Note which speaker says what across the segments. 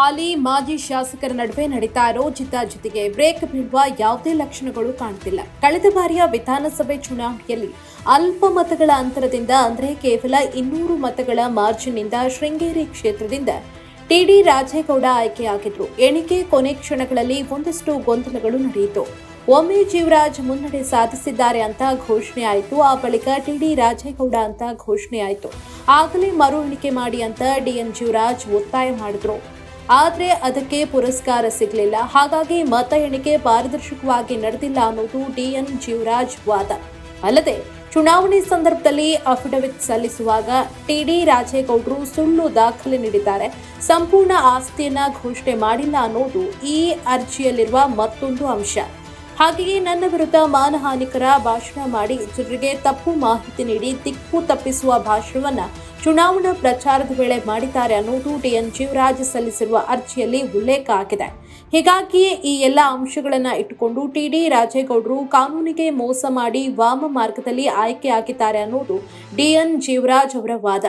Speaker 1: ಹಾಲಿ ಮಾಜಿ ಶಾಸಕರ ನಡುವೆ ನಡೀತಾ ಇರೋ ಜಿದ್ದಾಜಿದ್ದಿಗೆ ಬ್ರೇಕ್ ಬೀಳುವ ಯಾವುದೇ ಲಕ್ಷಣಗಳು ಕಾಣ್ತಿಲ್ಲ. ಕಳೆದ ಬಾರಿಯ ವಿಧಾನಸಭೆ ಚುನಾವಣೆಯಲ್ಲಿ ಅಲ್ಪ ಮತಗಳ ಅಂತರದಿಂದ ಅಂದರೆ ಕೇವಲ ಇನ್ನೂರು ಮತಗಳ ಮಾರ್ಜಿನ್ನಿಂದ ಶೃಂಗೇರಿ ಕ್ಷೇತ್ರದಿಂದ ಟಿಡಿ ರಾಜೇಗೌಡ ಆಯ್ಕೆಯಾಗಿದ್ರು. ಎಣಿಕೆ ಕೊನೆ ಕ್ಷಣಗಳಲ್ಲಿ ಒಂದಷ್ಟು ಗೊಂದಲಗಳು ನಡೆಯಿತು. ಒಮ್ಮೆ ಜೀವರಾಜ್ ಮುನ್ನಡೆ ಸಾಧಿಸಿದ್ದಾರೆ ಅಂತ ಘೋಷಣೆ ಆಯಿತು. ಆ ಬಳಿಕ ಟಿಡಿ ರಾಜೇಗೌಡ ಅಂತ ಘೋಷಣೆ ಆಯಿತು. ಆಗಲೇ ಮರು ಎಣಿಕೆ ಮಾಡಿ ಅಂತ ಡಿಎನ್ ಜೀವರಾಜ್ ಒತ್ತಾಯ ಮಾಡಿದ್ರು. ಆದ್ರೆ ಅದಕ್ಕೆ ಪುರಸ್ಕಾರ ಸಿಗಲಿಲ್ಲ. ಹಾಗಾಗಿ ಮತ ಎಣಿಕೆ ಪಾರದರ್ಶಕವಾಗಿ ನಡೆದಿಲ್ಲ ಅನ್ನೋದು ಡಿಎನ್ ಜೀವರಾಜ್ ವಾದ. ಅಲ್ಲದೆ, ಚುನಾವಣೆ ಸಂದರ್ಭದಲ್ಲಿ ಅಫಿಡವಿಟ್ ಸಲ್ಲಿಸುವಾಗ ಟಿಡಿ ರಾಜೇಗೌಡರು ಸುಳ್ಳು ದಾಖಲೆ ನೀಡಿದ್ದಾರೆ. ಸಂಪೂರ್ಣ ಆಸ್ತಿಯನ್ನ ಘೋಷಣೆ ಮಾಡಿಲ್ಲ ಅನ್ನೋದು ಈ ಅರ್ಜಿಯಲ್ಲಿರುವ ಮತ್ತೊಂದು ಅಂಶ. ಹಾಗೆಯೇ ನನ್ನ ವಿರುದ್ಧ ಮಾನಹಾನಿಕರ ಭಾಷಣ ಮಾಡಿ ಜನರಿಗೆ ತಪ್ಪು ಮಾಹಿತಿ ನೀಡಿ ದಿಕ್ಕು ತಪ್ಪಿಸುವ ಭಾಷಣವನ್ನ ಚುನಾವಣಾ ಪ್ರಚಾರದ ವೇಳೆ ಮಾಡಿದ್ದಾರೆ ಅನ್ನೋದು ಡಿಎನ್ ಜೀವರಾಜ್ ಸಲ್ಲಿಸಿರುವ ಅರ್ಜಿಯಲ್ಲಿ ಉಲ್ಲೇಖ ಆಗಿದೆ. ಹೀಗಾಗಿಯೇ ಈ ಎಲ್ಲ ಅಂಶಗಳನ್ನು ಇಟ್ಟುಕೊಂಡು ಟಿಡಿ ರಾಜೇಗೌಡರು ಕಾನೂನಿಗೆ ಮೋಸ ಮಾಡಿ ವಾಮ ಮಾರ್ಗದಲ್ಲಿ ಆಯ್ಕೆ ಆಗಿದ್ದಾರೆ ಅನ್ನೋದು ಡಿಎನ್ ಜೀವರಾಜ್ ಅವರ ವಾದ.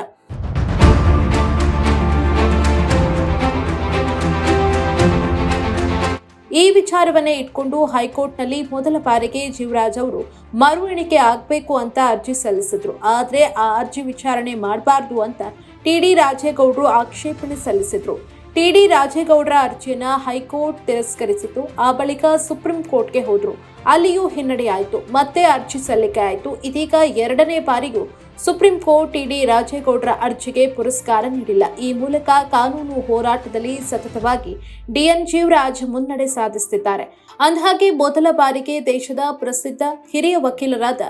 Speaker 1: ಈ ವಿಚಾರವನ್ನೇ ಇಟ್ಕೊಂಡು ಹೈಕೋರ್ಟ್ನಲ್ಲಿ ಮೊದಲ ಬಾರಿಗೆ ಜೀವರಾಜ್ ಅವರು ಮರು ಎಣಿಕೆ ಆಗಬೇಕು ಅಂತ ಅರ್ಜಿ ಸಲ್ಲಿಸಿದ್ರು. ಆದರೆ ಆ ಅರ್ಜಿ ವಿಚಾರಣೆ ಮಾಡಬಾರ್ದು ಅಂತ ಟಿ ಡಿ ರಾಜೇಗೌಡರು ಆಕ್ಷೇಪಣೆ ಸಲ್ಲಿಸಿದ್ರು. ಟಿಡಿ ರಾಜೇಗೌಡರ ಅರ್ಜಿಯನ್ನು ಹೈಕೋರ್ಟ್ ತಿರಸ್ಕರಿಸಿತು ಆ ಬಳಿಕ ಸುಪ್ರೀಂ ಕೋರ್ಟ್ಗೆ ಹೋದ್ರು. ಅಲ್ಲಿಯೂ ಹಿನ್ನಡೆಯಾಯಿತು. ಮತ್ತೆ ಅರ್ಜಿ ಸಲ್ಲಿಕೆ ಆಯಿತು. ಇದೀಗ ಎರಡನೇ ಬಾರಿಗೂ ಸುಪ್ರೀಂ ಕೋರ್ಟ್ ಟಿಡಿ ರಾಜೇಗೌಡರ ಅರ್ಜಿಗೆ ಪುರಸ್ಕಾರ ನೀಡಿಲ್ಲ. ಈ ಮೂಲಕ ಕಾನೂನು ಹೋರಾಟದಲ್ಲಿ ಸತತವಾಗಿ ಡಿಎನ್ ಜೀವರಾಜ್ ಮುನ್ನಡೆ ಸಾಧಿಸುತ್ತಿದ್ದಾರೆ ಅಂದಹಾಗೆ ಮೊದಲ ಬಾರಿಗೆ ದೇಶದ ಪ್ರಸಿದ್ಧ ಹಿರಿಯ ವಕೀಲರಾದ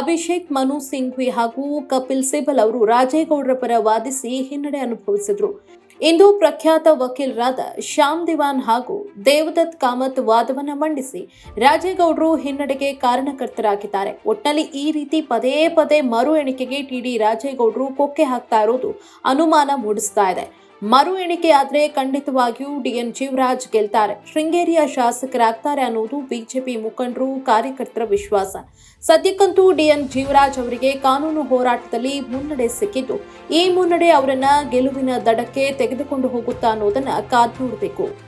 Speaker 1: ಅಭಿಷೇಕ್ ಮನು ಸಿಂಘ್ವಿ ಹಾಗೂ ಕಪಿಲ್ ಸಿಬಲ್ ಅವರು ರಾಜೇಗೌಡರ ಪರ ವಾದಿಸಿ ಹಿನ್ನಡೆ ಅನುಭವಿಸಿದ್ರು. ಇಂದು ಪ್ರಖ್ಯಾತ ವಕೀಲರಾದ ಶ್ಯಾಮ್ ದಿವಾನ್ ಹಾಗೂ ದೇವದತ್ ಕಾಮತ್ ವಾದವನ್ನು ಮಂಡಿಸಿ ರಾಜೇಗೌಡರು ಹಿನ್ನಡೆಗೆ ಕಾರಣಕರ್ತರಾಗಿದ್ದಾರೆ. ಒಟ್ಟಿನಲ್ಲಿ ಈ ರೀತಿ ಪದೇ ಪದೇ ಮರು ಎಣಿಕೆಗೆ ಟಿಡಿ ರಾಜೇಗೌಡರು ಕೊಕ್ಕೆ ಹಾಕ್ತಾ ಇರೋದು ಅನುಮಾನ ಮೂಡಿಸ್ತಾ ಇದೆ. ಮರು ಎಣಿಕೆ ಆದರೆ ಖಂಡಿತವಾಗಿಯೂ ಡಿಎನ್ ಜೀವರಾಜ್ ಗೆಲ್ತಾರೆ. ಶೃಂಗೇರಿಯ ಶಾಸಕರಾಗ್ತಾರೆ ಅನ್ನೋದು ಬಿಜೆಪಿ ಮುಖಂಡರು ಕಾರ್ಯಕರ್ತರ ವಿಶ್ವಾಸ. ಸದ್ಯಕ್ಕಂತೂ ಡಿಎನ್ ಜೀವರಾಜ್ ಅವರಿಗೆ ಕಾನೂನು ಹೋರಾಟದಲ್ಲಿ ಮುನ್ನಡೆ ಸಿಕ್ಕಿದ್ದು. ಈ ಮುನ್ನಡೆ ಅವರನ್ನ ಗೆಲುವಿನ ದಡಕ್ಕೆ ತೆಗೆದುಕೊಂಡು ಹೋಗುತ್ತಾ ಅನ್ನೋದನ್ನ ಕಾದ್ ನೋಡಬೇಕು.